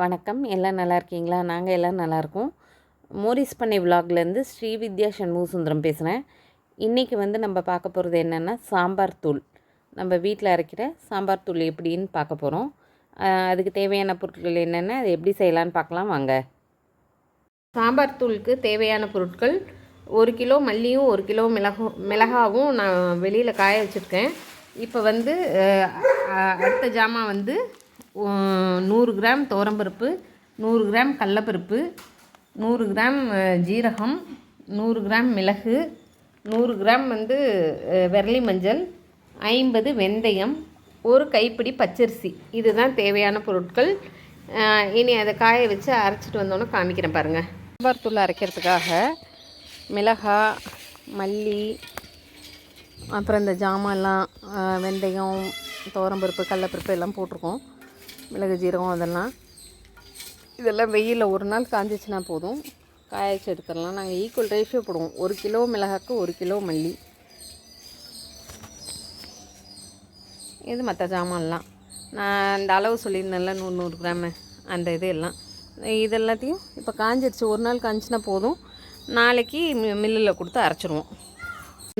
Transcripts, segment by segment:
வணக்கம். எல்லாம் நல்லா இருக்கீங்களா? நாங்கள் எல்லாம் நல்லாயிருக்கோம் மோரிஸ் பண்ணை விலாக்லேருந்து ஸ்ரீ வித்யா சண்முக சுந்தரம் பேசுகிறேன் இன்றைக்கி வந்து நம்ம பார்க்க போகிறது என்னென்னா சாம்பார் தூள். நம்ம வீட்டில் அரைக்கிற சாம்பார் தூள் எப்படின்னு பார்க்க போகிறோம் அதுக்கு தேவையான பொருட்கள் என்னென்ன அது எப்படி செய்யலான்னு பார்க்கலாம். வாங்க. சாம்பார் தூளுக்கு தேவையான பொருட்கள் ஒரு கிலோ மல்லியும் ஒரு கிலோ மிளகும் மிளகாவும் நான் வெளியில் காய வச்சுருக்கேன். இப்போ வந்து அடுத்த ஜாமான் வந்து நூறு கிராம் துவரம்பருப்பு நூறு கிராம் கடலப்பருப்பு நூறு கிராம் ஜீரகம் நூறு கிராம் மிளகு நூறு கிராம் வந்து விரலி மஞ்சள் ஐம்பது வெந்தயம் ஒரு கைப்பிடி பச்சரிசி. இதுதான் தேவையான பொருட்கள். இனி அதை காய வச்சு அரைச்சிட்டு வந்தோன்னே காமிக்கிறேன் பாருங்கள் சாம்பார் தூள் அரைக்கிறதுக்காக மிளகா மல்லி அப்புறம் இந்த ஜாமான்லாம் வெந்தயம் துவரம்பருப்பு கடலப்பருப்பு எல்லாம் போட்டிருக்கோம். மிளகு ஜீரகம் அதெல்லாம். இதெல்லாம் வெயிலில் ஒரு நாள் காஞ்சிச்சுன்னா போதும். காய வச்சு எடுத்துடலாம். நாங்கள் ஈக்குவல் ரேஷியோ போடுவோம். ஒரு கிலோ மிளகாக்கு ஒரு கிலோ மல்லி. இது மற்ற ஜாமான்லாம். நான் இந்த அளவு சொல்லியிருந்தேன்ல நூறு நூறு கிராமு அந்த இது எல்லாம். இது எல்லாத்தையும் இப்போ காஞ்சிருச்சு. ஒரு நாள் காஞ்சினா போதும். நாளைக்கு மில்லில் கொடுத்து அரைச்சிடுவோம்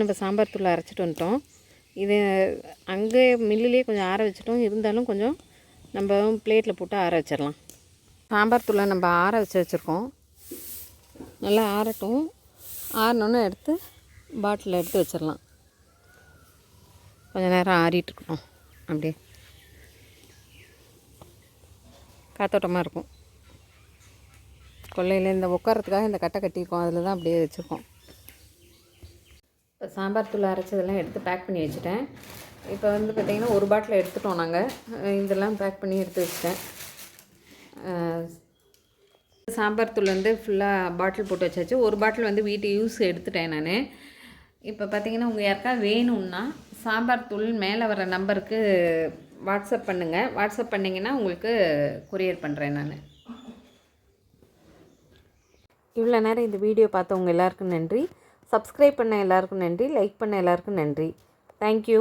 நம்ம சாம்பார் தூள் அரைச்சிட்டு வந்துட்டோம். இது அங்கே மில்லுலேயே கொஞ்சம் ஆற வச்சிட்டோம். இருந்தாலும் கொஞ்சம் நம்ம பிளேட்டில் போட்டு ஆற வச்சிடலாம் சாம்பார் தூளை நம்ம ஆற வச்சு வச்சுருக்கோம். நல்லா ஆறட்டும். ஆறினோன்னு எடுத்து பாட்டிலில் எடுத்து வச்சிடலாம் கொஞ்சம் நேரம் ஆறிட்டுருக்கணும் அப்படியே. காத்தோட்டமாக இருக்கும். கொல்லையில் இந்த உட்காரத்துக்காக இந்த கட்டை கட்டியிருக்கோம். அதில் தான் அப்படியே வச்சுருக்கோம். இப்போ சாம்பார் தூள் அரைச்சதெல்லாம் எடுத்து பேக் பண்ணி வச்சுட்டேன். இப்போ வந்து பார்த்திங்கன்னா ஒரு பாட்டில் எடுத்துட்டோம் நாங்கள் இதெல்லாம் பேக் பண்ணி எடுத்து வச்சுட்டேன். சாம்பார் தூள் வந்து ஃபுல்லாக பாட்டில் போட்டு வச்சாச்சு. ஒரு பாட்டில் வந்து வீட்டு யூஸ் எடுத்துட்டேன் நான். இப்போ பார்த்தீங்கன்னா உங்கள் யாருக்கா வேணும்னா சாம்பார் தூள் மேலே வர நம்பருக்கு வாட்ஸ்அப் பண்ணுங்கள் வாட்ஸ்அப் பண்ணிங்கன்னா உங்களுக்கு கொரியர் பண்ணுறேன் நான். இவ்வளோ நேரம் இந்த வீடியோ பார்த்தவங்க எல்லாருக்கும் நன்றி. சப்ஸ்கிரைப் பண்ண எல்லாருக்கும் நன்றி லைக் பண்ண எல்லாருக்கும் நன்றி. தேங்க்யூ